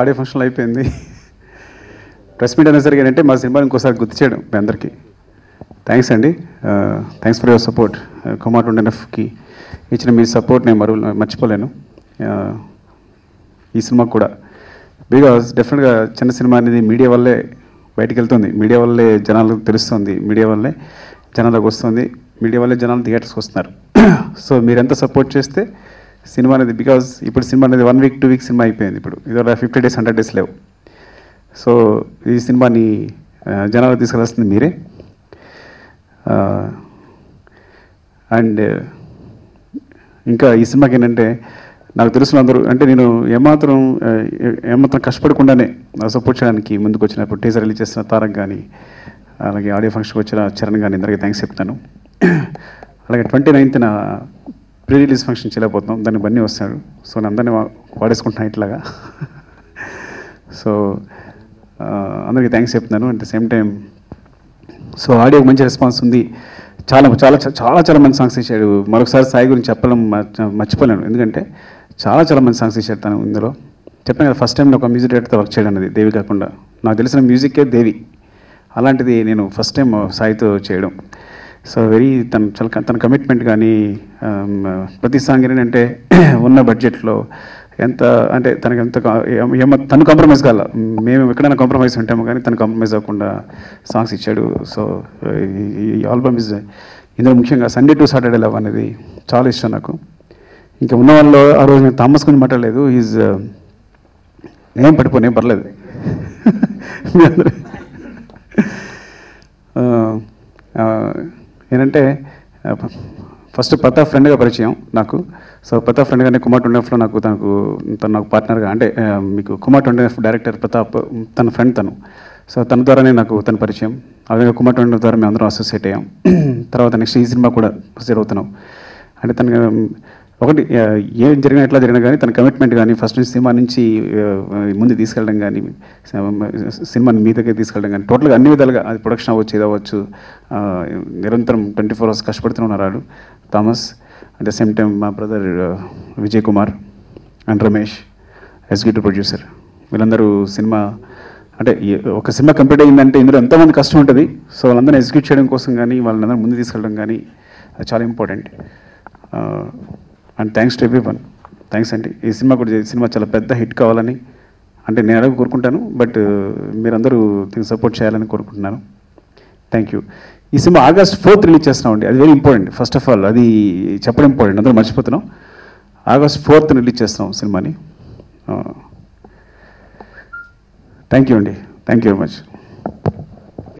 Audio function అయిపోయింది. Press meet అనేసరికి ఏంటంటే మా సినిమాని ఇంకోసారి గుర్తు చేయడం మీ అందరికీ. థ్యాంక్స్ అండి. Thanks for your support. Kumar ఎఫ్కి ఇచ్చిన మీ సపోర్ట్ నేను మరు మర్చిపోలేను. ఈ సినిమా కూడా. బికాజ్ డెఫినెట్గా చిన్న సినిమా అనేది మీడియా వల్లే బయటకు వెళ్తుంది. మీడియా వల్లే జనాలకు తెలుస్తుంది. మీడియా వల్లే జనాలకు వస్తుంది. మీడియా వల్లే జనాలు థియేటర్స్కి వస్తున్నారు. సో మీరు ఎంత సపోర్ట్ చేస్తే సినిమా అనేది బికాజ్ ఇప్పుడు సినిమా అనేది one week two week cinema అయిపోయింది ఇప్పుడు. ఇది ఫిఫ్టీ డేస్ హండ్రెడ్ డేస్ లేవు. సో ఈ సినిమాని జనాలు జనాలకు తీసుకెళ్ళాల్సింది మీరే అండ్ ఇంకా ఈ సినిమాకి ఏంటంటే నాకు తెలిసిన అందరూ అంటే నేను ఏమాత్రం ఏ- ఏమాత్రం కష్టపడకుండానే సపోర్ట్ చేయడానికి ముందుకు వచ్చినప్పుడు టీజర్ రిలీజ్ చేసిన తారక్ కానీ అలాగే ఆడియో ఫంక్షన్కి వచ్చిన చరణ్ కానీ అందరికీ థ్యాంక్స్ చెప్తాను. అలాగే ట్వంటీ నైన్త్న ప్రీ రిలీజ్ ఫంక్షన్ చేయలేకపోతున్నాం దాన్ని బన్నీ వస్తాడు. సో నేను అందరినీ వాడేసుకుంటున్నాను ఇట్లాగా. సో అందరికీ థ్యాంక్స్ చెప్తున్నాను. At the same time so ఆడియోకి మంచి రెస్పాన్స్ ఉంది. చాలా చాలా చాలా చాలా మంది సాంగ్స్ ఇచ్చాడు మరొకసారి సాయి గురించి చెప్పడం మర్చిపోలేను. ఎందుకంటే చాలా చాలా మంది సాంగ్స్ ఇచ్చాడు తను ఇందులో. చెప్పాను కదా ఫస్ట్ టైం ఒక మ్యూజిక్ డైరెక్టర్తో వర్క్ చేయడం అనేది దేవి కాకుండా. నాకు తెలిసిన మ్యూజిక్కే దేవి. అలాంటిది నేను ఫస్ట్ టైం సాయితో చేయడం. సో వెరీ తన చాలా తన కమిట్మెంట్ కానీ ప్రతి సాంగ్ ఏంటంటే ఉన్న బడ్జెట్లో ఎంత అంటే తనకి ఎంత తను కాంప్రమైజ్ కాల. మేము ఎక్కడైనా కాంప్రమైజ్ ఉంటాము కానీ తను కాంప్రమైజ్ అవ్వకుండా సాంగ్స్ ఇచ్చాడు. సో ఈ- ఈ ఆల్బమ్ ఇస్ ఇందులో ముఖ్యంగా సండే టు సాటర్డే లవ్ అనేది చాలా ఇష్టం నాకు. ఇంకా ఉన్న వాళ్ళు ఆ రోజు నేను థామస్ గురించి మాట్లాడలేదు. ఈజ్ ఏం పడిపోయి ఏం పర్లేదు. మీ అందరూ. ఏంటంటే ఫస్ట్ ప్రతాప్ ఫ్రెండ్గా పరిచయం నాకు. సో ప్రతాప్ ఫ్రెండ్గా నేను కుమార్ ట్వంటీ నాకు తనకు తను నాకు పార్ట్నర్గా అంటే మీకు కుమార్ ట్వంటీ డైరెక్టర్ ప్రతాప్ తన ఫ్రెండ్ తను. సో తన ద్వారానే నాకు తన పరిచయం. అలాగే కుమార్ ట్వంటీ ద్వారా మేము అందరం అసోసియేట్ అయ్యాం. తర్వాత నెక్స్ట్ ఈ సినిమా కూడా జరుగుతున్నాం. అవుతున్నాం అంటే తన ఒకటి ఏం జరిగినా ఎట్లా జరిగినా కానీ తన కమిట్మెంట్ కానీ ఫస్ట్ నుంచి సినిమా నుంచి ముందు తీసుకెళ్ళడం కానీ సినిమాని మీ దగ్గర తీసుకెళ్ళడం కానీ టోటల్గా అన్ని విధాలుగా అది ప్రొడక్షన్ అవ్వచ్చు ఇది అవ్వచ్చు నిరంతరం ట్వంటీ ఫోర్ అవర్స్ కష్టపడుతూనే ఉన్నారు Thomas at the same time మా brother Vijay Kumar and Ramesh executive producer వీళ్ళందరూ సినిమా అంటే ఒక సినిమా కంప్లీట్ అయిందంటే ఇందులో ఎంతమంది కష్టం ఉంటుంది. సో వాళ్ళందరినీ ఎగ్జిక్యూట్ చేయడం కోసం కానీ వాళ్ళందరూ ముందు తీసుకెళ్ళడం కానీ అది చాలా important and thanks to everyone thanks అండి ఈ సినిమా కూడా ఈ సినిమా చాలా పెద్ద హిట్ కావాలని అంటే నేను అడగ కోరుకుంటాను. బట్ uh, మీరందరూ దీన్ని సపోర్ట్ చేయాలని కోరుకుంటున్నాను. థ్యాంక్ యూ ఈ సినిమా ఆగస్ట్ ఫోర్త్ రిలీజ్ చేస్తున్నామండి అది very important first of all అది చెప్పడం ఇంపార్టెంట్ అందరూ మర్చిపోతున్నాం. ఆగస్ట్ ఫోర్త్ రిలీజ్ చేస్తున్నాం సినిమాని. థ్యాంక్ యూ అండి థ్యాంక్ యూ వెరీ మచ్